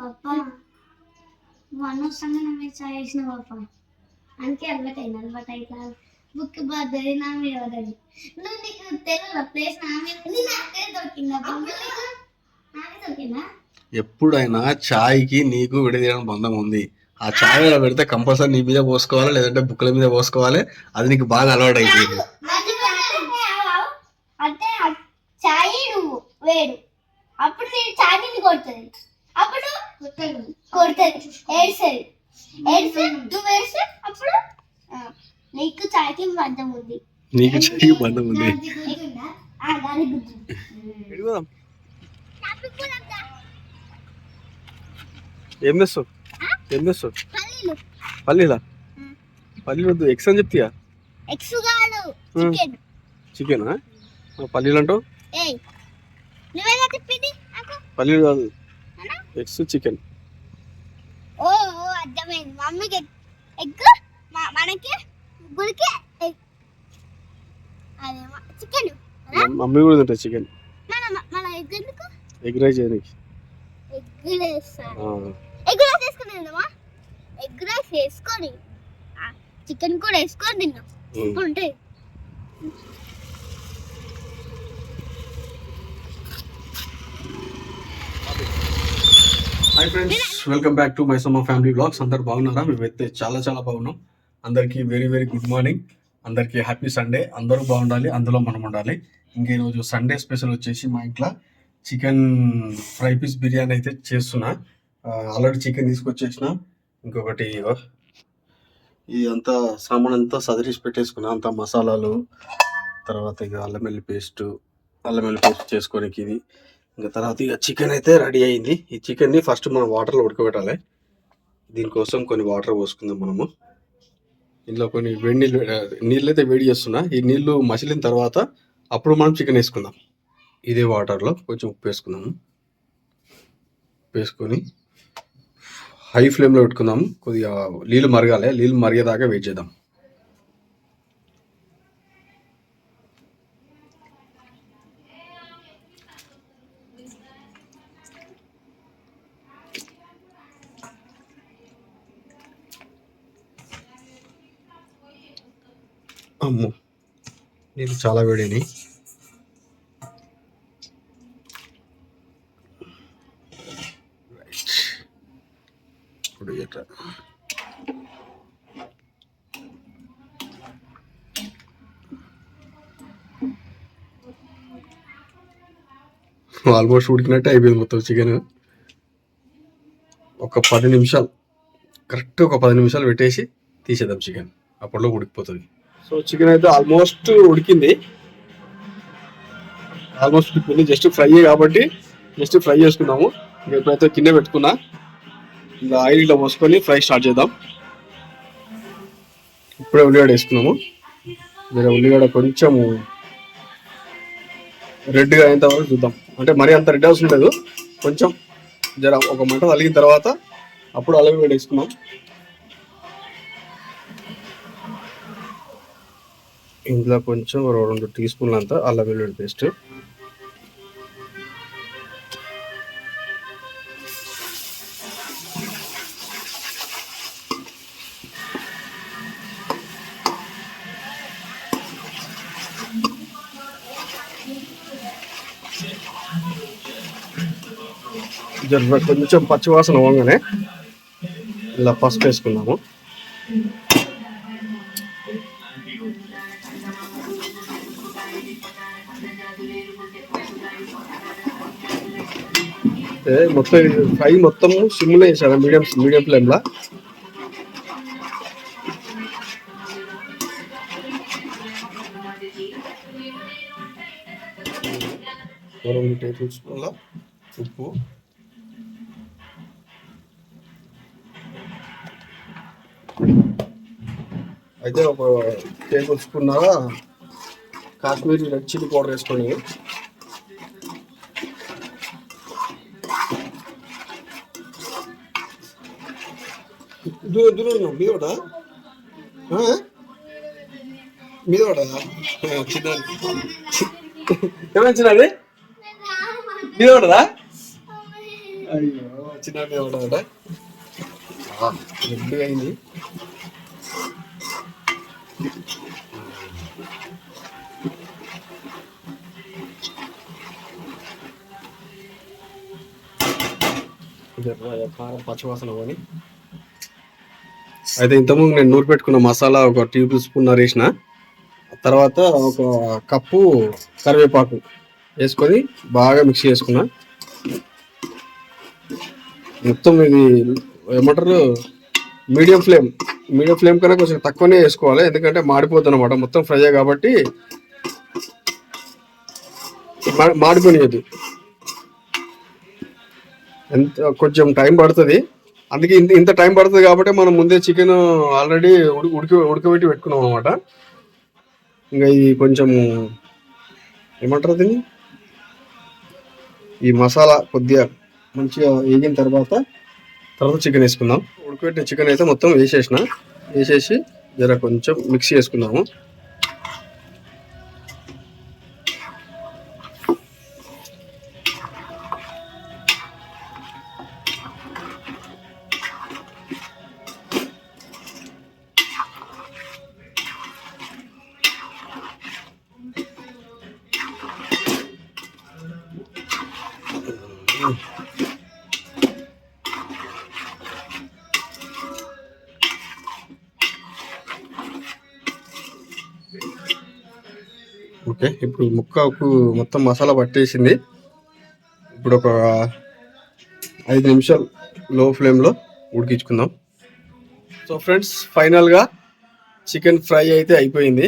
పప్ప నువ్వు అనవసరంగా నా మీద చాయ్ వేసిన పప్ప అందుకే అలవాటు అయింది అలవాటు అయితే బుక్ బద్దది నా మీద పడ్డది. నువ్వు నీకు తెలియదు ప్లేస్ నా మీద నాకే దొరికిందా నీకు? దొరికిందా? ఎప్పుడైనా చాయ్కి నీకు విడదీయడం బంధం ఉంది. ఆ చాయ్ అలా పెడితే కంపల్సరీ నీ మీద పోసుకోవాలి లేదంటే బుక్కల మీద పోసుకోవాలి. అది నీకు బాగా అలవాటు. అయిపోయింది అంటే చాయ్ నువ్వు వేడు. అప్పుడు నేను చాయ్ కొడుతుంది. అప్పుడు కొడుతుంది ఏడ్సది ఏడ్స్తే నువ్వు ఏడ్స్తే అప్పుడు? నీకు చాయ్కి బంధం ఉంది. నీకు చాయ్కి బంధం ఉంది? ఏం తెస్తావు ఏం తెస్తావు పల్లీలు. పల్లీలా? వద్దు. ఎక్స్ అని చెప్తాయా? ఎక్స్ కాదు. చికెన్. చికెనా? పల్లీలు అంటావు? పల్లీలు కాదు? Eggs chicken. ఓ ఓ అర్థమైంది. మమ్మీకి ఎగ్ మనకి. అదే చికెన్. మమ్మీ కూడా తింటుంది చికెన్. మన మన ఎగ్ ఎందుకు? ఎగ్ రైస్ చేయడానికి. ఎగ్ ఆ, ఎగ్ రైస్ వేసుకుని తిందామా? ఎగ్ రైస్ వేసుకొని చికెన్ కూడా వేసుకొని తిన్నాం ఉంటాయి hi friends welcome back to my Samma family blogs అందరు బాగున్నారా? మేమైతే చాలా చాలా బాగున్నాం. అందరికీ వెరీ వెరీ గుడ్ మార్నింగ్ అందరికీ హ్యాపీ సండే అందరూ బాగుండాలి. అందులో మనం ఉండాలి. ఇంకా ఈరోజు సండే స్పెషల్ వచ్చేసి మా ఇంట్లో చికెన్ ఫ్రై పీస్ బిర్యానీ అయితే చేస్తున్నా. ఆల్రెడీ చికెన్ తీసుకొచ్చేసిన. ఇంకొకటి ఇది ఈ అంతా సామాన్ అంతా సదిరేసి పెట్టేసుకున్నా. అంతా మసాలాలు తర్వాత ఇక అల్లం వెల్లి పేస్ట్ అల్లం వెల్లి పేస్ట్ చేసుకోనికి ఇది. ఇంకా తర్వాత ఇక చికెన్ అయితే రెడీ అయింది. ఈ చికెన్ని ఫస్ట్ మనం వాటర్లో ఉడకబెట్టాలి. దీనికోసం కొన్ని వాటర్ పోసుకుందాం మనము. ఇందులో కొన్ని వేడి నీళ్ళు నీళ్ళు అయితే వేడి చేస్తున్నా. ఈ నీళ్ళు మసిలిన తర్వాత అప్పుడు మనం చికెన్ వేసుకుందాం. ఇదే వాటర్లో కొంచెం ఉప్పు వేసుకుందాము. ఉప్పు వేసుకొని హై ఫ్లేమ్లో పెట్టుకుందాము. కొద్దిగా నీళ్ళు మరగాలి. నీళ్ళు మరిగేదాకా వెయిట్ చేద్దాం. అమ్మో. నీళ్ళు చాలా వేడిని ఇప్పుడు ఎట్లా ఆల్మోస్ట్ ఉడికినట్టే అయిపోయింది మొత్తం చికెన్. ఒక పది నిమిషాలు కరెక్ట్ ఒక పది నిమిషాలు పెట్టేసి తీసేద్దాం చికెన్. అప్పట్లో ఉడికిపోతుంది. సో చికెన్ అయితే ఆల్మోస్ట్ ఉడికింది. ఆల్మోస్ట్ ఉడికింది జస్ట్ ఫ్రై కాబట్టి జస్ట్ ఫ్రై చేసుకున్నాము ఇంకా ఇప్పుడైతే కింద పెట్టుకున్నా. ఇంకా ఆయిల్ ఇట్లా పోసుకొని ఫ్రై స్టార్ట్ చేద్దాం. ఇప్పుడే ఉల్లిగడ్డ వేసుకున్నాము జర ఉల్లిగడ్డ కొంచెము రెడ్గా అయిన తర్వాత చూద్దాం. అంటే మరీ అంత రెడ్ అవసరం లేదు. కొంచెం జర ఒక మంట తలిగిన తర్వాత అప్పుడు అల్లం వేడి వేసుకున్నాం ఇందులో కొంచెం ఒక రెండు టీ స్పూన్లు అంతా అల్లం వెల్లుల్లి పేస్ట్. కొంచెం పచ్చివాసన పోగానే ఇలా పసుపు వేసుకున్నాము మొత్తం ఫ్రై మొత్తం సిమ్లో వేసాను మీడియం మీడియం ఫ్లేమ్లో రెండు టేబుల్ స్పూన్ల ఉప్పు. అయితే ఒక tablespoon Kashmiri red chilli powder వేసుకోండి దూరం దూరం మీదోడా మీదోడా చిన్న ఏమైనా చిన్నది మీదోడదా అయ్యో చిన్న ఎవడ రెడ్డి అయింది? కారం పచ్చివాసన పోని. అయితే ఇంతకుముందు నేను నూరు పెట్టుకున్న మసాలా ఒక టేబుల్ స్పూన్ వేసిన. తర్వాత ఒక కప్పు కరివేపాకు వేసుకొని బాగా మిక్స్ చేసుకున్నా. మొత్తం ఇది ఏమంటారు మీడియం ఫ్లేమ్. మీడియం ఫ్లేమ్ కన్నా కొంచెం తక్కువనే వేసుకోవాలి ఎందుకంటే మాడిపోతుంది అనమాట మొత్తం ఫ్రై కాబట్టి మా- మాడిపోనియద్దు ఎంత కొంచెం టైం పడుతుంది. అందుకే ఇంత ఇంత టైం పడుతుంది కాబట్టి మనం ముందే చికెన్ ఆల్రెడీ ఉడికి ఉడికి ఉడకబెట్టి పెట్టుకున్నాం అనమాట ఇంకా ఇది కొంచెం ఏమంటారు దీన్ని? ఈ మసాలా కొద్దిగా మంచిగా వేగిన తర్వాత తర్వాత చికెన్ వేసుకుందాం. ఉడకబెట్టిన చికెన్ అయితే మొత్తం వేసేసిన. వేసేసి జర కొంచెం మిక్స్ చేసుకుందాము ఓకే ఇప్పుడు ముక్కకు మొత్తం మసాలా పట్టేసింది. ఇప్పుడు ఒక ఐదు నిమిషాలు లో ఫ్లేమ్లో ఉడికించుకుందాం. సో ఫ్రెండ్స్ ఫైనల్గా చికెన్ ఫ్రై అయితే అయిపోయింది.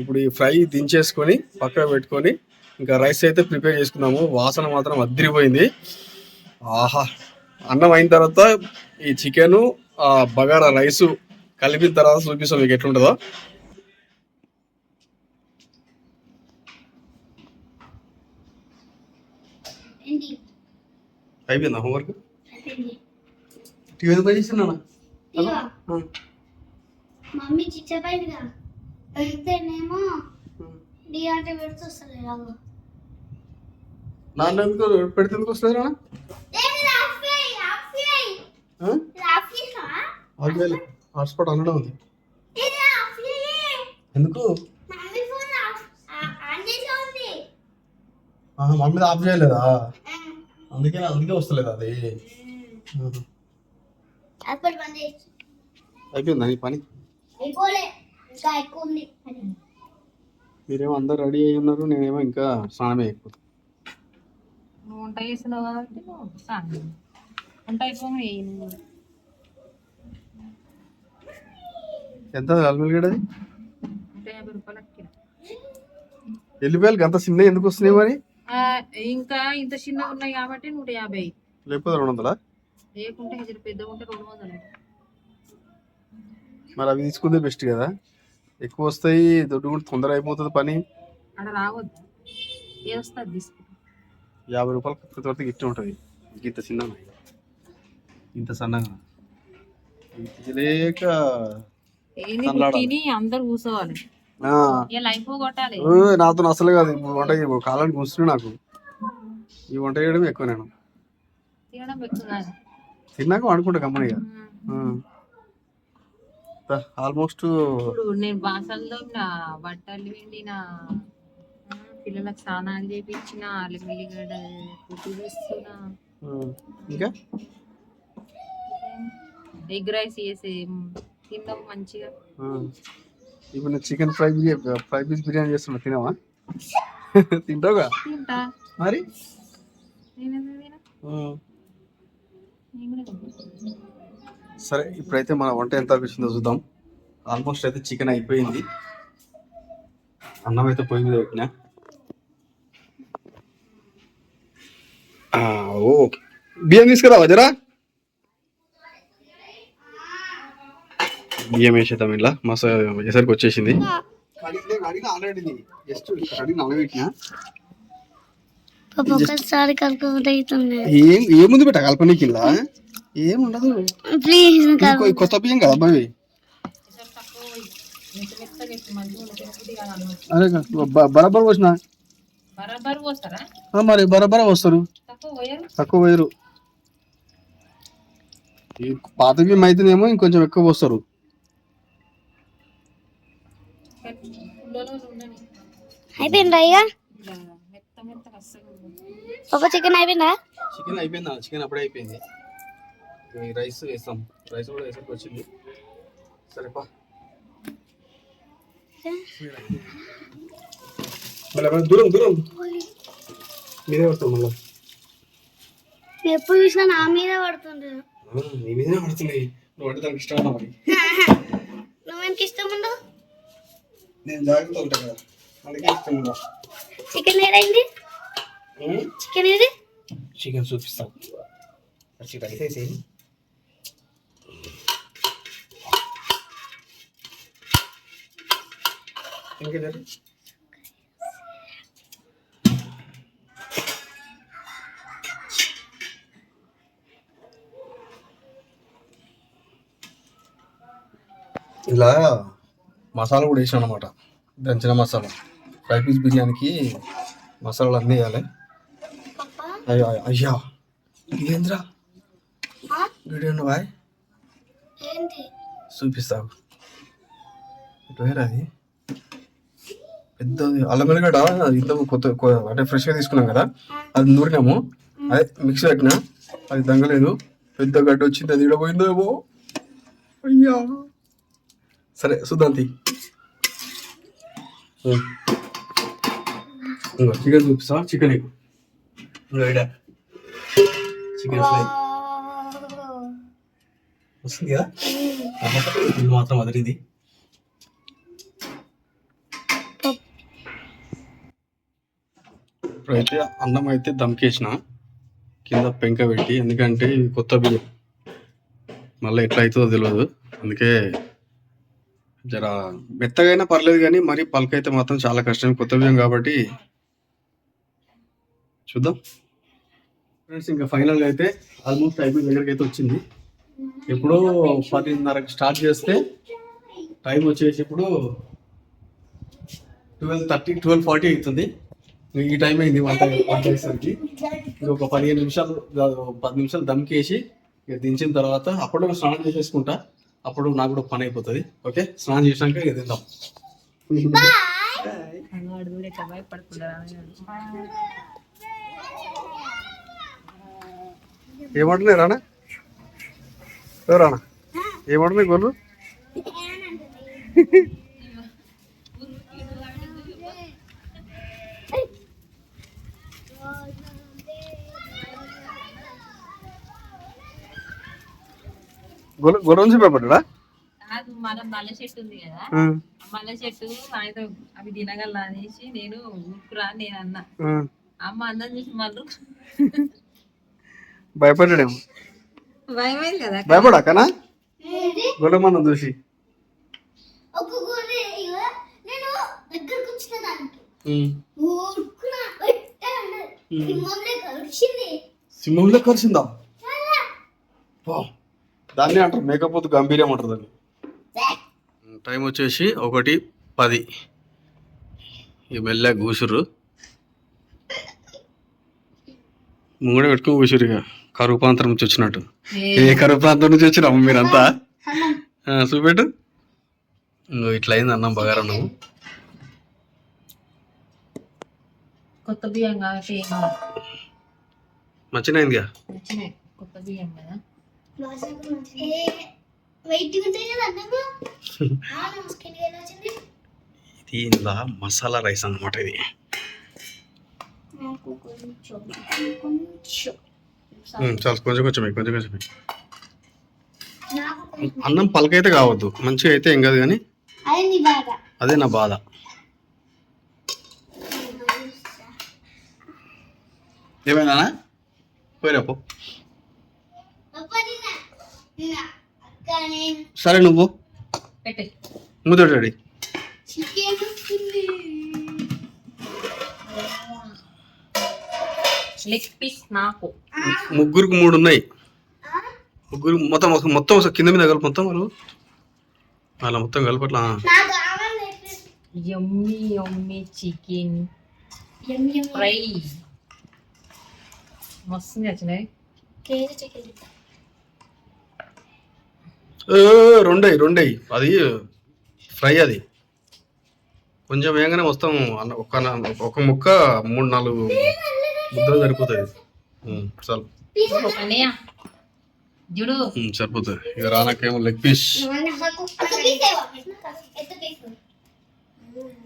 ఇప్పుడు ఈ ఫ్రై దించేసుకొని పక్కన పెట్టుకొని ఇంకా రైస్ అయితే ప్రిపేర్ చేసుకున్నాము. వాసన మాత్రం అద్దరిపోయింది ఆహా అన్నం అయిన తర్వాత ఈ చికెను ఆ బగారా రైసు కలిపిన తర్వాత చూపిస్తాం మీకు ఎట్లుంటుందో. అయిపోయిందా హోంవర్క్ టీవీ ఎందుకు చేస్తున్నా ఇదిగో, మమ్మీ చిచ్చపోయిందిగా పెడితేనేమో డిఆర్టీ పెడుతూ వస్తుంది రావు నాన్న ఎందుకు పెడితే ఎందుకు వస్తుంది రా హాట్స్పాట్ అనడం ఉంది. ఎందుకు? మమ్మీ ఆఫ్ చేయలేదా? అందుకే అందుకే వస్తలేదు అది. అయిపోయిందా నీ పని? మీరేమో అందరు రెడీ అయి ఉన్నారు నేనేమో ఇంకా స్నానమే ఎక్కువ నువ్వు వంట కాబట్టి అయిపోయి ఎంత అల్మిలిగడది ఎల్లిపాయలు అంత చిన్న ఎందుకు వస్తున్నాయి మరి? ఇంకా ఇంత చిన్నగా ఉన్నాయి కాబట్టి నూట యాభై. లేకపోతే రెండు వందలా? లేకుంటే ఇది పెద్దగా ఉంటే రెండు వందలు. మరి అవి తీసుకుందే బెస్ట్ కదా. ఎక్కువ వస్తాయి దొడ్డు కూడా తొందర అయిపోతుంది పని. అక్కడ రావద్దు. ఏ వస్తుంది తీసుకుంటా? యాభై రూపాయలు ప్రతి వరకు గిట్టి ఉంటుంది. ఇంత చిన్న ఇంత సన్నగా? ఇది లేక. తిని అందరు కూర్చోవాలి. నాతో అసలు కాదు. వంట కాలానికి కూర్చుని నాకు. ఈ వంట చేయడం ఎక్కువ నేను. తిన్నాక గమ్మనిగా ఉమ్. ఆల్మోస్ట్ నేను బాసల్లో నా బట్టలు పిండిన పిల్లలకు స్నానాలు చేపించిన అల్లిగడ్డ పుట్టి వేస్తున్నా ఇంకా? ఎగ్ రైస్ చేసి తిందాం మంచిగా. ఇప్పుడు నేను chicken fry biryani fry piece biryani చేస్తున్నా తినవా? తింటావుగా? తింటా. మరి. సరే ఇప్పుడైతే మన వంట ఎంత వచ్చిందో చూద్దాం. ఆల్మోస్ట్ అయితే చికెన్ అయిపోయింది. అన్నం అయితే పొయ్యి మీద పెట్టినా. ఓ. బియ్యం తీసుకురావా జరా? బియ్యం వేసేద్దాం ఇలా మసా ఎసరికి వచ్చేసింది. ఏముంది పెట్ట కల్పనకి ఇలా ఏం ఉండదు ప్లీజ్ ఇంకో- ఈ కొత్త బియ్యం కదా అబ్బాయి. అరే బరాబర్ వచ్చిన బరాబర్ పోస్తారా? మరి బరాబర్ వస్తారు తక్కువ పోయారు. తక్కువ వేయరు ఈ పాత బియ్యం అయితేనేమో ఇంకొంచెం ఎక్కువ పోస్తారు. అయిపోయిందా ఇక. ఒక చికెన్ అయిపోయిందా? చికెన్ అయిపోయింది చికెన్ అప్పుడే అయిపోయింది. రైస్ వేస్తాం. రైస్ కూడా వేసాక వచ్చింది. సరేపా దూరం దూరం. మీదే పడతాం మళ్ళీ. ఎప్పుడు చూసినా నా మీద పడుతుంది. నీ మీదే పడుతుంది. నువ్వు అంటే దానికి ఇష్టం మరి. నువ్వెందుకు ఇష్టం ఉండవు? నేను జాగ్రత్త ఉంటా కదా అందుకే ఇష్టం ఉందా చికెన్ ఏదైంది చికెన్ ఏది చికెన్ చూపిస్తాం ఫస్ట్ రైస్ వేసేది ఇంకేంటంటే ఇలా మసాలా కూడా వేసాను అనమాట దంచిన మసాలా. ఫ్రై పీస్ బిర్యానీకి మసాలాలు అన్నీ వేయాలి. అయ్యో అయ్యా ఇదేంద్రా? Video bye. చూపిస్తావు అది? పెద్ద అల్లం వెల్లిగడ్డ ఇంత కొత్త అంటే ఫ్రెష్గా తీసుకున్నాం కదా. అది నూరినాము. అదే మిక్సీ పెట్టినా. అది దంగలేదు. పెద్ద గడ్డ వచ్చింది అది పోయిందో ఏమో. అయ్యా. సరే చూద్దాం తీ ఉం. ఇంకో చికెన్ చూపిస్తా చికెన్ చికెన్ ఫ్రై. వస్తుంది కదా? ఇది మాత్రం అదిరింది ఇప్పుడైతే అన్నం అయితే దమ్కేసిన. కింద పెంక పెట్టి ఎందుకంటే కొత్త బియ్యం. మళ్ళీ ఎట్లా అవుతుందో తెలియదు అందుకే జర మెత్తగైనా పర్లేదు కానీ మరి అయితే మాత్రం చాలా కష్టం కొత్త విజయం కాబట్టి చూద్దాం. ఫ్రెండ్స్ ఇంకా ఫైనల్గా అయితే ఆల్మోస్ట్ అయిపోయిన దగ్గరికి అయితే వచ్చింది. ఇప్పుడు పదిన్నరకు స్టార్ట్ చేస్తే టైం వచ్చేసి ఇప్పుడు ట్వెల్వ్ థర్టీ ట్వెల్వ్ ఫార్టీ అవుతుంది. ఈ టైం అయింది వంట వంట చేసరికి ఇంకొక పదిహేను నిమిషాలు పది నిమిషాలు దమ్కేసి ఇక దించిన తర్వాత అప్పుడు స్నానం చేసేసుకుంటా. అప్పుడు నాకు కూడా పని అయిపోతుంది. ఓకే? స్నానం చేసినాక ఇక తిందాం. ఏమంటున్నాయి రానా? ఎవరానా ఏమంటున్నాయి గోళ్ళు నుంచి భయపడ్డా కాదు మన మల్ల చెట్టు ఉంది కదా. ఆ. మల్ల చెట్టు ఆయన అవి తినగల అనేసి నేను ఊరుకురా నేను అన్నా. అమ్మ అందం చూసి మళ్ళీ భయపడ్డాడేమో. భయమైంది కదా భయపడాకనా గొర్రె మనం చూసి. సింహంలో కలిసింది. దాన్ని అంటారు. మేకపోతు గంభీర్యం అంటారు దాన్ని. టైం వచ్చేసి ఒకటి పది. ఈ మెల్ల కూసురు ముంగడ పెట్టుకుని కూసురు ఇక. కరువు ప్రాంతం నుంచి వచ్చినట్టు. ఏ కరువు ప్రాంతం నుంచి వచ్చినాము మీరంతా? ఆ, చూపెట్టు. ఇంకో ఇట్లా అయింది అన్నం బగారా నువ్వు కొత్త బియ్యం కాబట్టి. మంచిగా అయిందిగా? నచ్చినాయి కొత్త బియ్యం కదా. ఇది ఇందులో మసాలా రైస్ అన్నమాట ఇది. చాలు కొంచెం కొంచెం కొంచెం కొంచెం అన్నం పలకైతే కావద్దు మంచిగా అయితే ఏం కాదు కానీ అదే నీ బాధ. అదే నా బాధ. ఏమైనా పోయిరాపో అప్ప నిన్న నిన్న అక్క నేను సరే నువ్వు. లెగ్ పీస్ నాకు. ముగ్గురికి మూడు ఉన్నాయి. ముగ్గురు మొత్తం ఒక మొత్తం ఒకసారి కింద మీద కలిపి మొత్తం వాళ్ళు. అలా మొత్తం కలపట్లా యమ్మీ యమ్మీ చికెన్ ఫ్రై మస్తు నచ్చినాయి కేజీ చికెన్ రెండేయి రెండేయి. అది ఫ్రై అది. కొంచెం వేగంగానే వస్తాం అన్న ఒక ఒక ముక్క మూడు నాలుగు ముద్దలు సరిపోతుంది ఉమ్, చాలు. సరిపోతుంది ఇక రానాకేమో లెగ్ పీస్?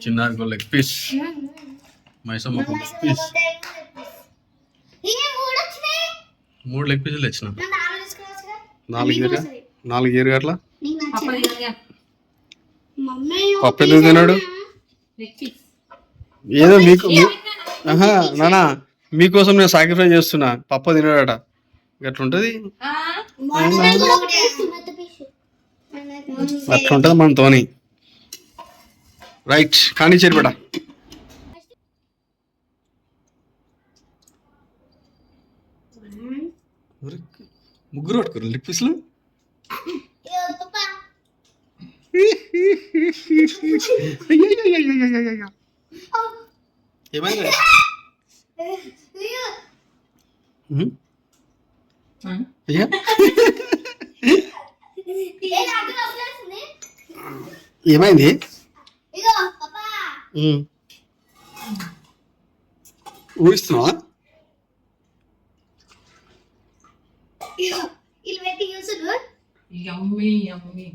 చిన్నారికి లెగ్ పీస్. మైసమ్మకు లెగ్ పీస్. మూడు లెగ్ పీసులు తెచ్చిన. నాలుగు నాలుగు ఏరు అట్లా నీకు పప్ప ఎందుకు తిన్నాడు. ఏదో మీకు నానా మీకోసం నేను సాక్రిఫైస్ చేస్తున్నా. పప్ప తినాడట. అట్లుంటది ఆ, అట్లుంటది మనతోని రైట్ కానీ చేరిబెట ముగ్గురు పట్టుకోరు లెగ్ పీసులు? ఏమైంది ఏమైంది. ఊహిస్తున్నావా ఇల్లు పెట్టి చూసుడు యమ్మీ యమ్మీ